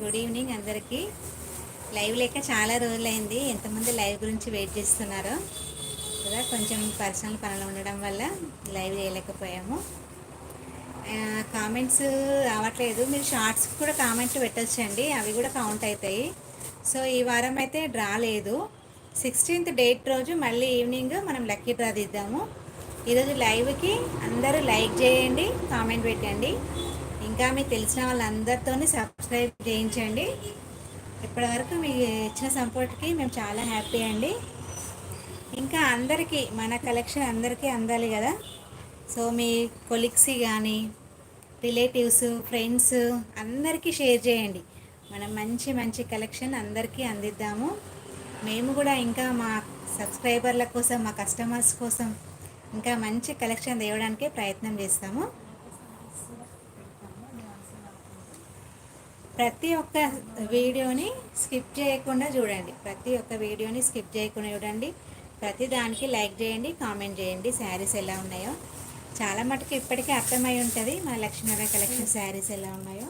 Good evening అందరికీ. Live లేక చాలా రోజులైంది. ఎంతమంది లైవ్ గురించి వెయిట్ చేస్తున్నారో. కదా కొంచెం పర్సనల్ పనులు ఉండడం వల్ల లైవ్ చేయలేకపోయాము. కామెంట్స్ రావట్లేదు. మీరు షార్ట్స్ కూడా కామెంట్ పెట్టచ్చండి. అవి కూడా కౌంట్ అవుతాయి సో ఈ వారం అయితే డ్రా లేదు. సిక్స్టీన్త్ డేట్ రోజు మళ్ళీ ఈవినింగ్ మనం లక్కీ డ్రా తీద్దాము. ఈరోజు లైవ్కి అందరూ లైక్ చేయండి కామెంట్ పెట్టండి. ఇంకా మీకు తెలిసిన వాళ్ళందరితోనే సబ్స్క్రైబ్ చేయించండి. ఇప్పటివరకు మీకు ఇచ్చిన సపోర్ట్కి మేము చాలా హ్యాపీ అండి. ఇంకా అందరికీ మన కలెక్షన్ అందరికీ అందాలి కదా. సో మీ కొలిక్స్ కానీ రిలేటివ్స్ ఫ్రెండ్స్ అందరికీ షేర్ చేయండి. మనం మంచి మంచి కలెక్షన్ అందరికీ అందిద్దాము. మేము కూడా ఇంకా మా సబ్స్క్రైబర్ల కోసం మా కస్టమర్స్ కోసం ఇంకా మంచి కలెక్షన్ తేవడానికి ప్రయత్నం చేస్తాము. ప్రతి ఒక్క వీడియోని స్కిప్ చేయకుండా చూడండి. ప్రతి ఒక్క వీడియోని స్కిప్ చేయకుండా చూడండి. ప్రతి దానికి లైక్ చేయండి కామెంట్ చేయండి. శారీస్ ఎలా ఉన్నాయో? చాలా మటుకు ఇప్పటికే అర్థమై ఉంటుంది. మా లక్ష్మీనారాయణ కలెక్షన్ శారీస్ ఎలా ఉన్నాయో.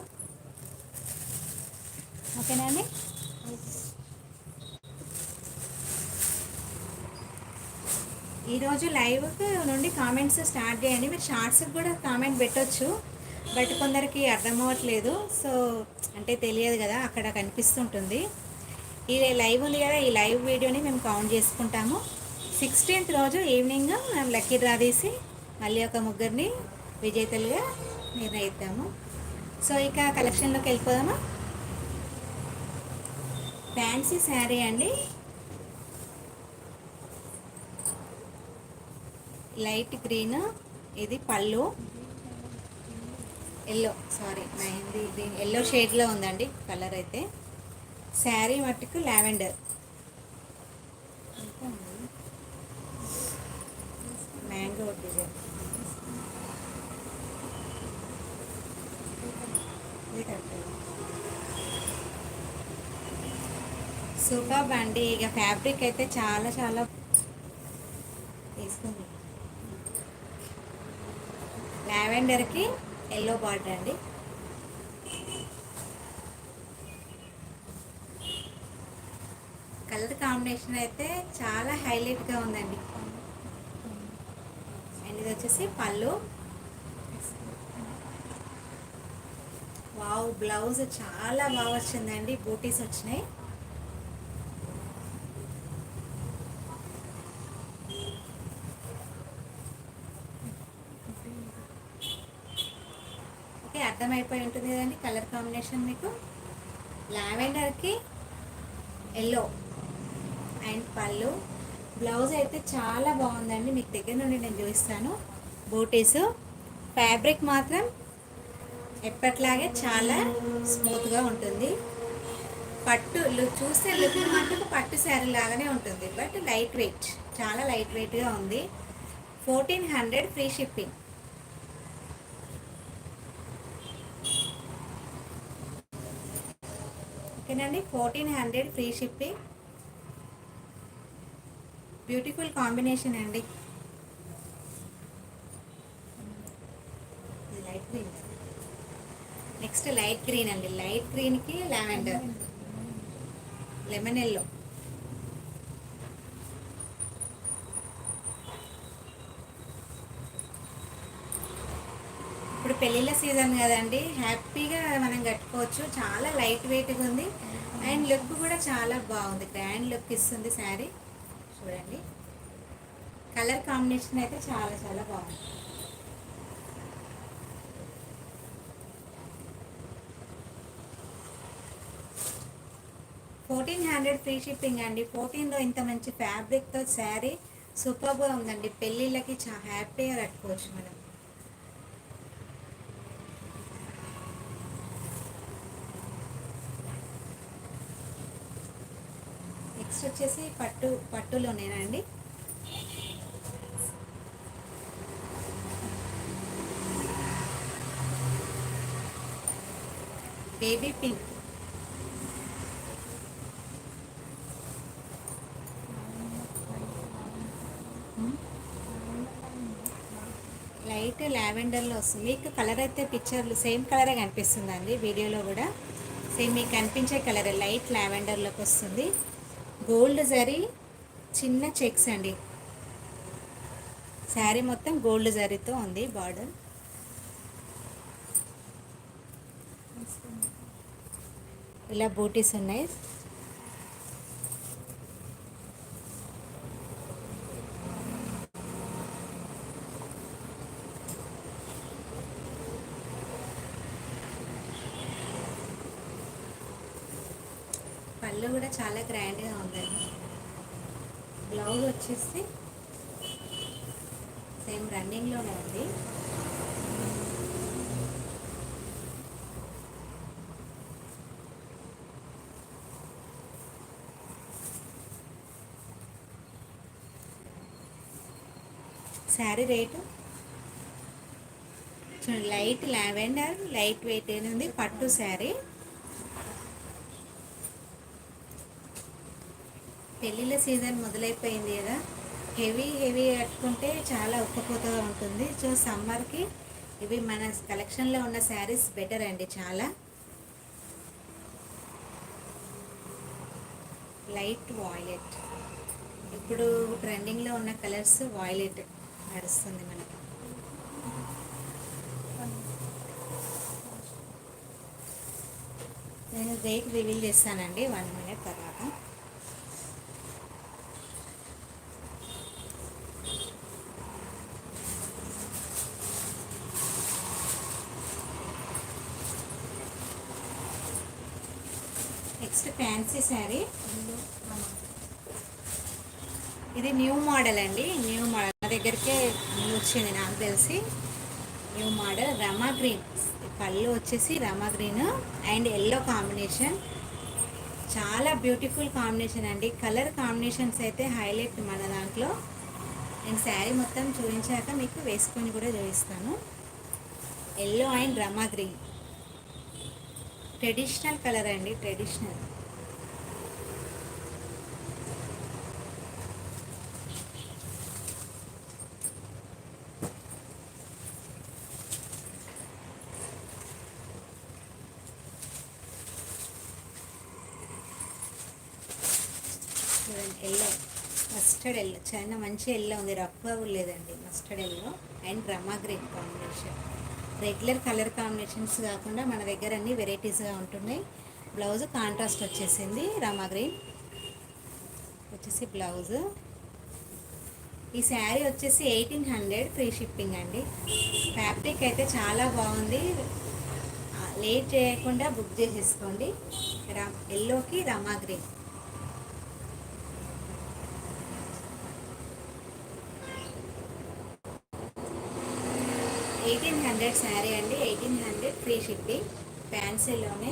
ఓకేనా అండి? ఈరోజు లైవ్కి నుండి కామెంట్స్ స్టార్ట్ చేయండి. మీరు షార్ట్స్కి కూడా కామెంట్ పెట్టచ్చు. బట్ కొందరికి అర్థం అవ్వట్లేదు సో అంటే తెలియదు కదా అక్కడ కనిపిస్తుంటుంది. ఈ లైవ్ ఉంది కదా ఈ లైవ్ వీడియోని మేము కౌంట్ చేసుకుంటాము. సిక్స్టీన్త్ రోజు ఈవినింగ్ మేము లక్కీ డ్రా తీసి మళ్ళీ ఒక ముగ్గురిని విజేతలుగా నిర్ణయిద్దాము. సో ఇక కలెక్షన్లోకి వెళ్ళిపోదామా? ఫ్యాన్సీ శారీ అండి. లైట్ గ్రీన్ ఇది పళ్ళు. ఎల్లో సారీ మెహందీ దీని ఎల్లో షేడ్లో ఉందండి కలర్ అయితే. శారీ మట్టుకు లావెండర్. Mango design. సూపర్ అండి. ఇక ఫ్యాబ్రిక్ అయితే చాలా చాలా తీసుకుంది. లావెండర్కి ఎల్లో బార్డర్ అండి. కలర్ కాంబినేషన్ అయితే చాలా హైలైట్గా ఉందండి. అండ్ ఇది వచ్చేసి పళ్ళు. వావ్ బ్లౌజ్ చాలా బాగా వచ్చిందండి. బూటీస్ వచ్చినాయి. అయిపోయి ఉంటుంది కదండి. కలర్ కాంబినేషన్ మీకు. లావెండర్కి ఎల్లో అండ్ పళ్ళు. బ్లౌజ్ అయితే చాలా బాగుందండి. మీకు దగ్గర నుండి నేను చూపిస్తాను. బూటీస్. ఫ్యాబ్రిక్ మాత్రం ఎప్పట్లాగే చాలా స్మూత్గా ఉంటుంది. పట్టు చూస్తే లుక్ మటుకు పట్టు శారీ లాగానే ఉంటుంది. బట్ లైట్ వెయిట్ చాలా లైట్ వెయిట్గా ఉంది. Fourteen hundred free shipping. ఓకేనండి. Fourteen hundred free shipping beautiful combination అండి. Light green next light green అండి. లైట్ గ్రీన్కి లావెండర్ లెమన్ ఎల్లో ఇప్పుడు పెళ్ళిళ్ళ సీజన్ కదండి హ్యాపీగా మనం కట్టుకోవచ్చు. చాలా లైట్ వెయిట్గా ఉంది. అండ్ లుక్ కూడా చాలా బాగుంది. గ్రాండ్ లుక్ ఇస్తుంది శారీ. చూడండి. కలర్ కాంబినేషన్ అయితే చాలా చాలా బాగుంది. ఫోర్టీన్ హండ్రెడ్ ఫ్రీ షిప్పింగ్ అండి. ఫోర్టీన్లో ఇంత మంచి ఫ్యాబ్రిక్తో శారీ సూపర్గా ఉందండి. పెళ్ళిళ్ళకి చా హ్యాపీగా కట్టుకోవచ్చు మనం. నెక్స్ట్ వచ్చేసి పట్టు పట్టులోనేనండి బేబీ పింక్. లైట్ లావెండర్లో వస్తుంది. మీకు కలర్ అయితే పిక్చర్లు సేమ్ కలరే కనిపిస్తుందండి వీడియోలో కూడా. సేమ్ మీకు కనిపించే కలర్ లైట్ లావెండర్లోకి వస్తుంది. గోల్డ్ జరీ చిన్న చెక్స్ అండి. శారీ మొత్తం గోల్డ్ జరీతో ఉంది బార్డర్. ఇలా బూటీస్ ఉన్నాయి. పళ్ళు కూడా చాలా గ్రాండ్గా ఉందండి బ్లౌజ్ వచ్చేసి సేమ్ రన్నింగ్లోనే ఉంది. శారీ రేటు చూడండి లైట్ లావెండర్ లైట్ వెయిట్ అయినది పట్టు శారీ పెళ్ళిళ్ళ సీజన్ మొదలైపోయింది కదా హెవీ హెవీ కట్టుకుంటే చాలా ఉక్కపోతగా ఉంటుంది. సో సమ్మర్కి ఇవి మన కలెక్షన్లో ఉన్న శారీస్ బెటర్ అండి చాలా. Light violet. ఇప్పుడు ట్రెండింగ్లో ఉన్న కలర్స్ వాయిలెట్ నడుస్తుంది మనకి. నేను రేట్ రివీల్ చేస్తానండి one minute. Next fancy sari. ఇది న్యూ మోడల్ అండి. New model. నా దగ్గరికే న్యూ వచ్చింది నాకు తెలిసి. New model rama green. పళ్ళు వచ్చేసి rama green and yellow combination. చాలా బ్యూటిఫుల్ కాంబినేషన్ అండి. కలర్ కాంబినేషన్స్ అయితే హైలైట్ మన దాంట్లో. నేను శారీ మొత్తం చూపించాక మీకు వేసుకొని కూడా చూపిస్తాను. Yellow and rama green. Traditional colour అండి ట్రెడిషనల్. Yellow mustard yellow. చాలా మంచి ఎల్లో ఉంది రఫ్ లేదండి mustard yellow and rama green combination. Regular colour combinations కాకుండా మన దగ్గర అన్ని వెరైటీస్గా ఉంటున్నాయి. బ్లౌజ్ కాంట్రాస్ట్ వచ్చేసింది రమా గ్రీన్ వచ్చేసి బ్లౌజ్ ఈ శారీ వచ్చేసి ఎయిటీన్ హండ్రెడ్ ఫ్రీ షిప్పింగ్ అండి. ఫ్యాబ్రిక్ అయితే చాలా బాగుంది. లేట్ చేయకుండా బుక్ చేసేసుకోండి. రా ఎల్లోకి rama green eighteen hundred sari అండి. Eighteen hundred free shipping. ఫ్యాన్సీలోనే.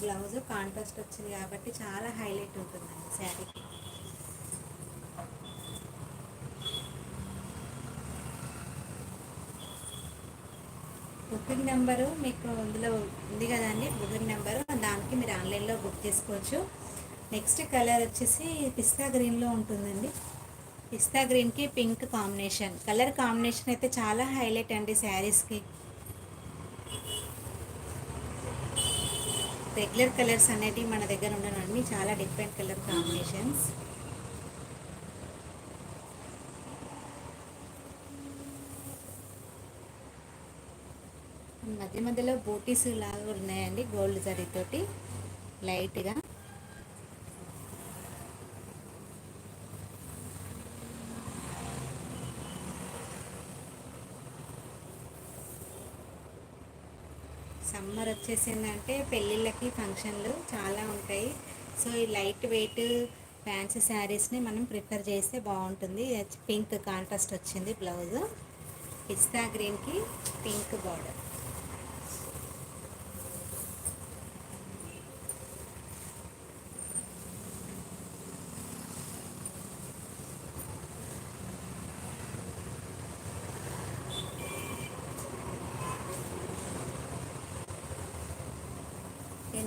Blouse contrast వచ్చింది కాబట్టి చాలా హైలైట్ ఉంటుందండి శారీకి. బుకింగ్ నెంబరు మీకు ఇందులో ఉంది కదండి బుకింగ్ నెంబరు. దానికి మీరు ఆన్లైన్లో బుక్ చేసుకోవచ్చు. నెక్స్ట్ కలర్ వచ్చేసి పిస్తా గ్రీన్లో ఉంటుందండి. పిస్తా గ్రీన్కి పింక్ కాంబినేషన్. కలర్ కాంబినేషన్ అయితే చాలా హైలైట్ అండి శారీస్కి. రెగ్యులర్ కలర్స్ అనేటివి మన దగ్గర ఉండనండి చాలా డిఫరెంట్ కలర్ కాంబినేషన్స్. మధ్య మధ్యలో బూటీస్ లాగా ఉన్నాయండి గోల్డ్ జరీతోటి లైట్గా. సమ్మర్ వచ్చేసిందంటే పెళ్ళిళ్ళకి ఫంక్షన్లు చాలా ఉంటాయి. సో ఈ లైట్ వెయిట్ ఫ్యాన్సీ శారీస్ని మనం ప్రిఫర్ చేస్తే బాగుంటుంది. పింక్ కాంట్రాస్ట్ వచ్చింది బ్లౌజ్. పిస్తా గ్రీన్కి పింక్ బార్డర్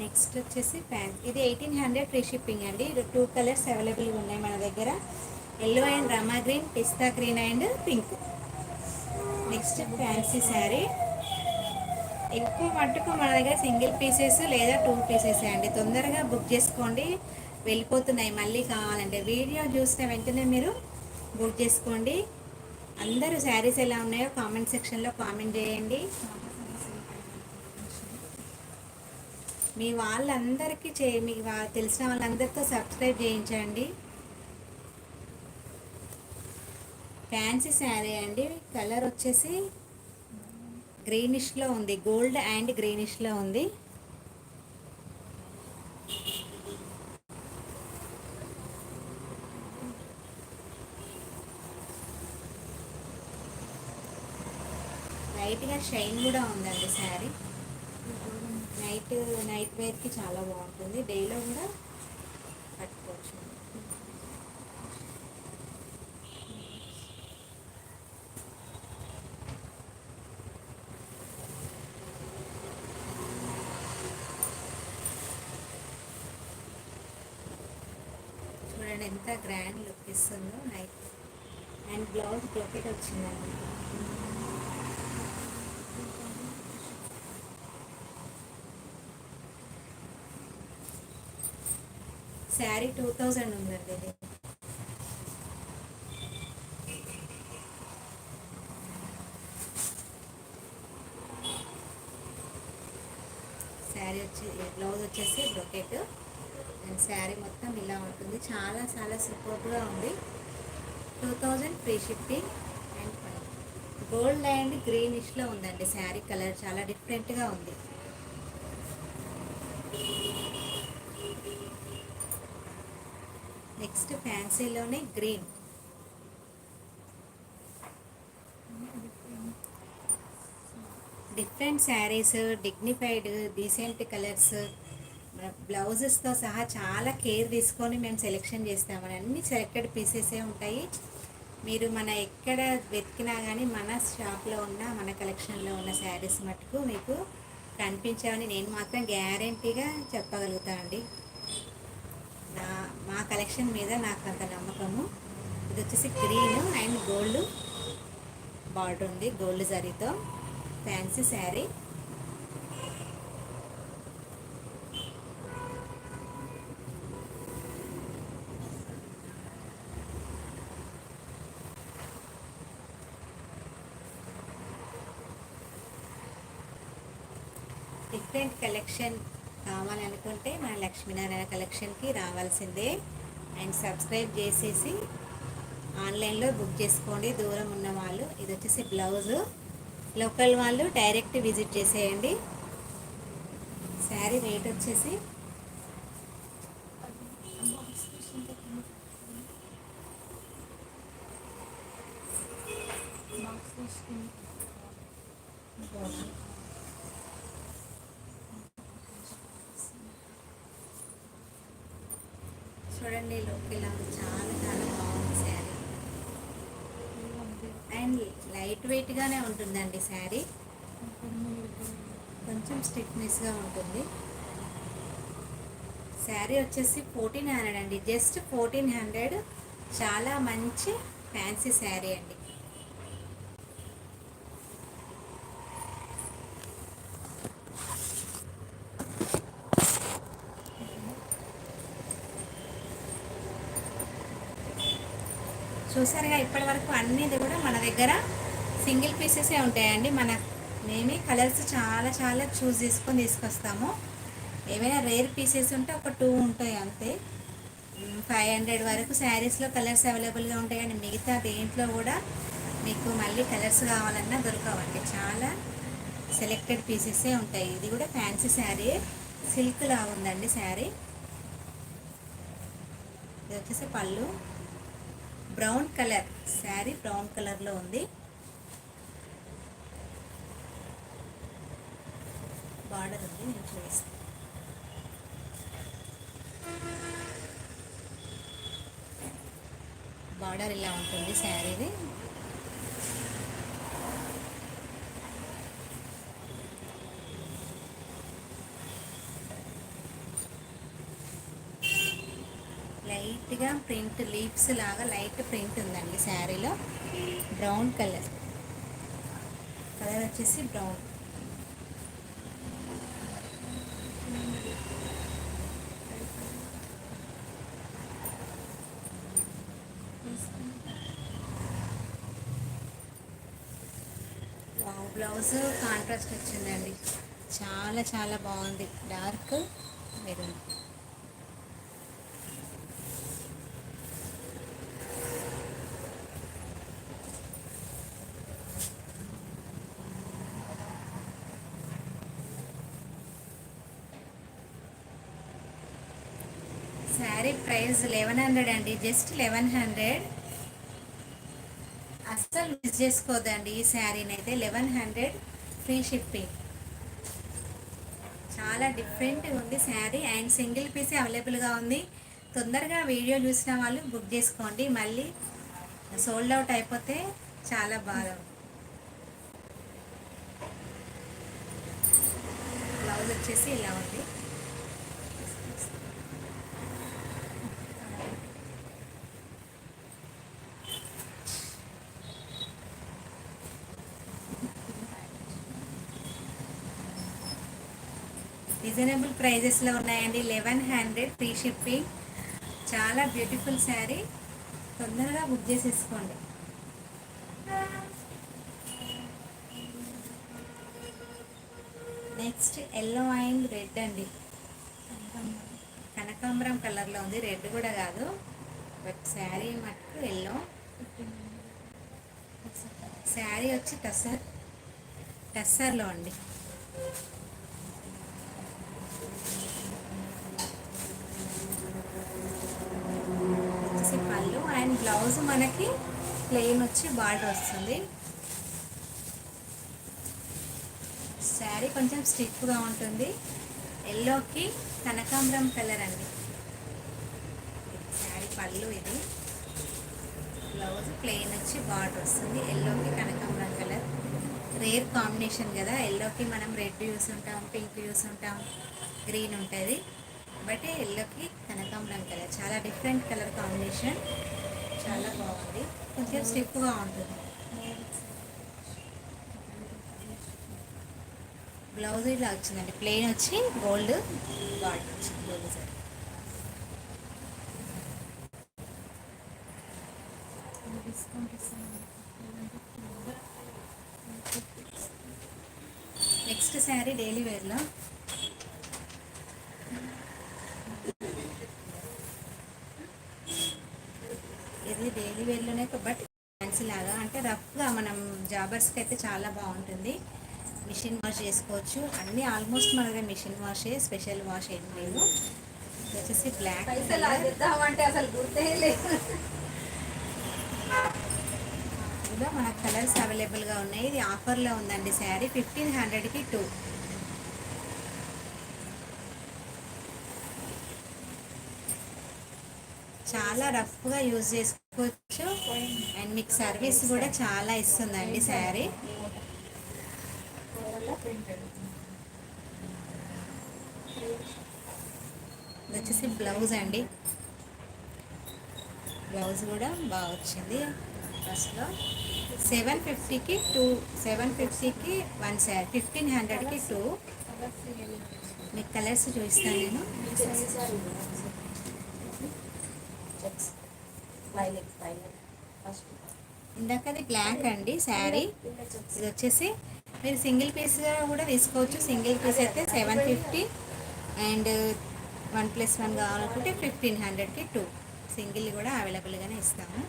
నెక్స్ట్ వచ్చేసి ప్యాంట్ ఇది ఎయిటీన్ హండ్రెడ్ ఫ్రీ షిప్పింగ్ అండి. ఇది టూ కలర్స్ అవైలబుల్గా ఉన్నాయి మన దగ్గర. Yellow and rama green pista green and pink. Next fancy sari. ఎక్కువ మట్టుకు మన దగ్గర సింగిల్ పీసెస్ లేదా టూ పీసెస్ అండి. తొందరగా బుక్ చేసుకోండి. వెళ్ళిపోతున్నాయి మళ్ళీ కావాలంటే. వీడియో చూసిన వెంటనే మీరు బుక్ చేసుకోండి. అందరూ శారీస్ ఎలా ఉన్నాయో కామెంట్ సెక్షన్లో కామెంట్ చేయండి. మీ వాళ్ళందరికీ చే మీ తెలిసిన వాళ్ళందరితో సబ్స్క్రైబ్ చేయించండి. ఫ్యాన్సీ శారీ అండి. కలర్ వచ్చేసి గ్రీనిష్లో ఉంది. గోల్డ్ అండ్ గ్రీనిష్లో ఉంది. లైట్గా షైన్ కూడా ఉందండి శారీ. నైట్ నైట్ వేర్కి చాలా బాగుంటుంది. డేలో కూడా కట్టుకోవచ్చు చూడండి ఎంత గ్రాండ్ లుక్ ఇస్తుందో. నైట్. అండ్ బ్లౌజ్ బ్లొకెట్ వచ్చిందండి. శారీ టూ థౌజండ్ ఉందండి ఇది. శారీ వచ్చి బ్లౌజ్ వచ్చేసి బ్రొకెట్. అండ్ శారీ మొత్తం ఇలా ఉంటుంది. చాలా చాలా సూపర్గా ఉంది. Two thousand free shipping and gold and గ్రీనిష్లో ఉందండి శారీ కలర్. చాలా డిఫరెంట్గా ఉంది. Next green. Different saris dignified decent colours బ్లౌజెస్తో సహా చాలా కేర్ తీసుకొని మేము సెలెక్షన్ చేస్తామని. అన్ని సెలెక్టెడ్ పీసెసే ఉంటాయి. మీరు మన ఎక్కడ వెతికినా కానీ మన షాప్లో ఉన్న మన కలెక్షన్లో ఉన్న శారీస్ మటుకు మీకు కనిపించామని నేను మాత్రం గ్యారంటీగా చెప్పగలుగుతాను అండి మా కలెక్షన్ మీద నాకు అంత నమ్మకము. ఇది వచ్చేసి గ్రీన్ అండ్ గోల్డ్ బార్డర్ ఉంది గోల్డ్ జరీతో. ఫ్యాన్సీ శారీ డిఫరెంట్ కలెక్షన్ కావాలనుకుంటే మన లక్ష్మీనారాయణ కలెక్షన్కి రావాల్సిందే. అండ్ సబ్స్క్రైబ్ చేసేసి ఆన్లైన్లో బుక్ చేసుకోండి. దూరం ఉన్న వాళ్ళు ఇది వచ్చేసి బ్లౌజు. లోకల్ వాళ్ళు డైరెక్ట్ విజిట్ చేసేయండి. శారీ రేట్ వచ్చేసి చూడండి లుక్ ఇలా చాలా చాలా బాగుంది శారీ. అండ్ లైట్ వెయిట్గానే ఉంటుందండి శారీ. కొంచెం స్టిఫ్నెస్గా ఉంటుంది. శారీ వచ్చేసి ఫోర్టీన్ హండ్రెడ్ అండి. జస్ట్ ఫోర్టీన్ హండ్రెడ్ చాలా మంచి ఫ్యాన్సీ శారీ అండి. చూసారుగా ఇప్పటి వరకు అన్నీ కూడా మన దగ్గర సింగిల్ పీసెసే ఉంటాయండి. మన మేమే కలర్స్ చాలా చాలా చూస్ చేసుకొని తీసుకొస్తాము. ఏమైనా రేర్ పీసెస్ ఉంటే ఒక టూ ఉంటాయి అంతే. ఫైవ్ హండ్రెడ్ వరకు శారీస్లో కలర్స్ అవైలబుల్గా ఉంటాయి కానీ మిగతా దేంట్లో కూడా మీకు మళ్ళీ కలర్స్ కావాలన్నా దొరకవండి. చాలా సెలెక్టెడ్ పీసెసే ఉంటాయి. ఇది కూడా ఫ్యాన్సీ శారీ. సిల్క్లా ఉందండి శారీ. ఇది వచ్చేసి పళ్ళు. బ్రౌన్ కలర్ శారీ బ్రౌన్ కలర్లో ఉంది. బార్డర్ ఉంది నేను చూపిస్తాను. బార్డర్ ఇలా ఉంటుంది శారీది లైట్గా ప్రింట్ లీవ్స్ లాగా లైట్ ప్రింట్ ఉందండి శారీలో. Brown colour. కలర్ వచ్చేసి బ్రౌన్. బ్లౌజ్ కాంట్రాస్ట్ వచ్చిందండి. చాలా చాలా బాగుంది. Dark maroon sari price eleven hundred అండి జస్ట్ లెవెన్ హండ్రెడ్ అస్సలు మిస్ చేసుకోవద్దండి ఈ శారీని అయితే లెవెన్ హండ్రెడ్ ఫ్రీ షిప్పింగ్ చాలా డిఫరెంట్గా ఉంది శారీ అండ్ సింగిల్ పీసే అవైలబుల్గా ఉంది. తొందరగా వీడియో చూసిన వాళ్ళు బుక్ చేసుకోండి. మళ్ళీ సోల్డ్ అవుట్ అయిపోతే చాలా బాధ. బ్లౌజ్ వచ్చేసి ఇలా ఉంది. ప్రైజెస్లో ఉన్నాయండి. Eleven hundred free shipping. చాలా బ్యూటిఫుల్ శారీ. తొందరగా బుక్ చేసేసుకోండి. నెక్స్ట్ ఎల్లో అండ్ రెడ్ అండి. కనకాంబరం కలర్లో ఉంది. రెడ్ కూడా కాదు. బట్ శారీ మటుకు ఎల్లో. శారీ వచ్చి టసర్ టస్సర్లో అండి వచ్చేసి పళ్ళు అండ్ బ్లౌజ్ మనకి ప్లెయిన్ వచ్చి బార్డర్ వస్తుంది. శారీ కొంచెం స్టిక్గా ఉంటుంది. ఎల్లోకి కనకాంబరం కలర్ అండి. శారీ పళ్ళు ఇది. బ్లౌజ్ ప్లెయిన్ వచ్చి బార్డర్ వస్తుంది. ఎల్లోకి కనకాంబరం కలర్ రేర్ కాంబినేషన్ కదా. ఎల్లోకి మనం రెడ్ యూస్ ఉంటాం పింక్ యూస్ ఉంటాం గ్రీన్ ఉంటుంది. బట్ ఎల్లోకి కనకాంబరం కలర్ చాలా డిఫరెంట్ కలర్ కాంబినేషన్ చాలా బాగుంది. కొంచెం స్టిఫ్గా ఉంటుంది. బ్లౌజ్ ఇలా వచ్చిందండి. ప్లెయిన్ వచ్చి గోల్డ్ బాడీ వచ్చింది. Gold sir next sari daily వేర్లో ఇది డైలీ వేర్లోనే బట్ ఫ్యాన్సీ లాగా అంటే రఫ్గా మనం జాబర్స్కి అయితే చాలా బాగుంటుంది. మిషన్ వాష్ చేసుకోవచ్చు. అన్నీ ఆల్మోస్ట్ మనదే మిషన్ వాషే స్పెషల్ వాష్ ఏం లేదు. వచ్చేసి బ్లాక్ ఆగిద్దామంటే అసలు గుర్తే లేదు. మనకు కలర్స్ అవైలబుల్గా ఉన్నాయి. ఇది ఆఫర్లో ఉందండి శారీ. ఫిఫ్టీన్ హండ్రెడ్కి టూ. చాలా రఫ్గా యూజ్ చేసుకోవచ్చు. అండ్ మీకు సర్వీస్ కూడా చాలా ఇస్తుందండి శారీ. ఇది వచ్చేసి బ్లౌజ్ అండి. బ్లౌజ్ కూడా బాగా వచ్చింది ఫస్ట్లో. సెవెన్ ఫిఫ్టీకి టూ సెవెన్ ఫిఫ్టీకి వన్ శారీ ఫిఫ్టీన్ హండ్రెడ్కి టూ. మీకు కలర్స్ చూపిస్తాను నేను. ఇందాకది బ్లాక్ అండి శారీ. ఇది వచ్చేసి మీరు సింగిల్ పీస్గా కూడా తీసుకోవచ్చు. సింగిల్ పీస్ అయితే seven fifty and one plus one కావాలనుకుంటే ఫిఫ్టీన్ హండ్రెడ్కి టూ సింగిల్ కూడా అవైలబుల్గానే ఇస్తాము.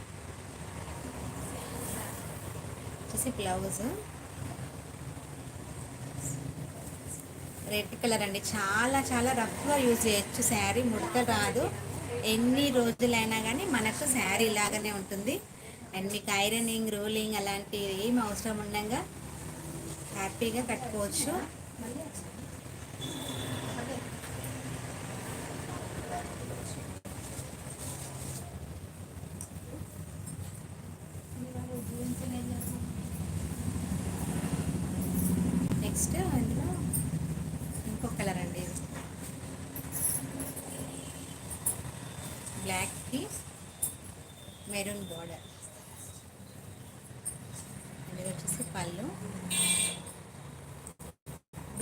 వచ్చేసి బ్లౌజ్ రెడ్ కలర్ అండి. చాలా చాలా రఫ్గా యూజ్ చేయొచ్చు. శారీ ముడత రాదు. ఎన్ని రోజులైనా కానీ మనకు శారీ లాగానే ఉంటుంది. అండ్ మీకు ఐరనింగ్ రోలింగ్ అలాంటివి ఏం అవసరం ఉండగా హ్యాపీగా కట్టుకోవచ్చు నెక్స్ట్ అందులో ఇంకో కలర్ అండి ఇది బ్లాక్కి మెరూన్ బార్డర్ ఇది వచ్చేసి పళ్ళు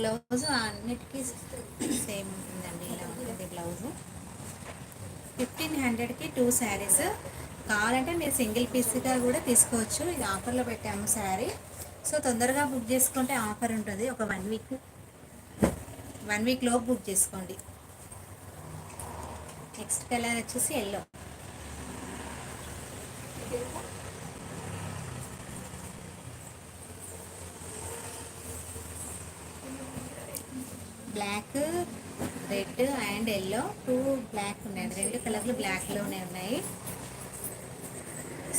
బ్లౌజ్ అన్నిటికీ సేమ్ ఉంటుందండి ఇలా ఉంటుంది బ్లౌజ్. ఫిఫ్టీన్ హండ్రెడ్కి టూ శారీస్. కావాలంటే మీరు సింగిల్ పీస్గా కూడా తీసుకోవచ్చు. ఇది ఆఫర్లో పెట్టాము శారీ. సో తొందరగా బుక్ చేసుకుంటే ఆఫర్ ఉంటుంది. ఒక వన్ వీక్ వన్ వీక్లో బుక్ చేసుకోండి. నెక్స్ట్ కలర్ వచ్చేసి yellow. Black red and yellow. Two black ఉన్నాయి. రెండు కలర్లు బ్లాక్లోనే ఉన్నాయి.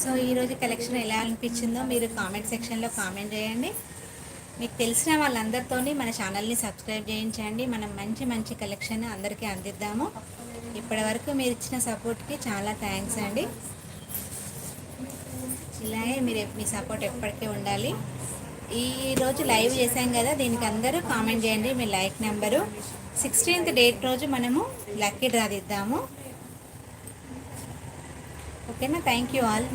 సో ఈరోజు కలెక్షన్ ఎలా అనిపించిందో మీరు కామెంట్ సెక్షన్లో కామెంట్ చేయండి. మీకు తెలిసిన వాళ్ళందరితోని మన ఛానల్ని సబ్స్క్రైబ్ చేయించండి. మనం మంచి మంచి కలెక్షన్ అందరికీ అందిద్దాము. ఇప్పటి వరకు మీరు ఇచ్చిన సపోర్ట్కి చాలా థ్యాంక్స్ అండి. ఇలాగే మీరు మీ సపోర్ట్ ఎప్పటికీ ఉండాలి. ఈరోజు లైవ్ చేశాం కదా దీనికి అందరూ కామెంట్ చేయండి మీ లైక్ నెంబరు. సిక్స్టీన్త్ డేట్ రోజు మనము లక్కీ డ్రా తీద్దాము. ఓకేనా? Thank you all.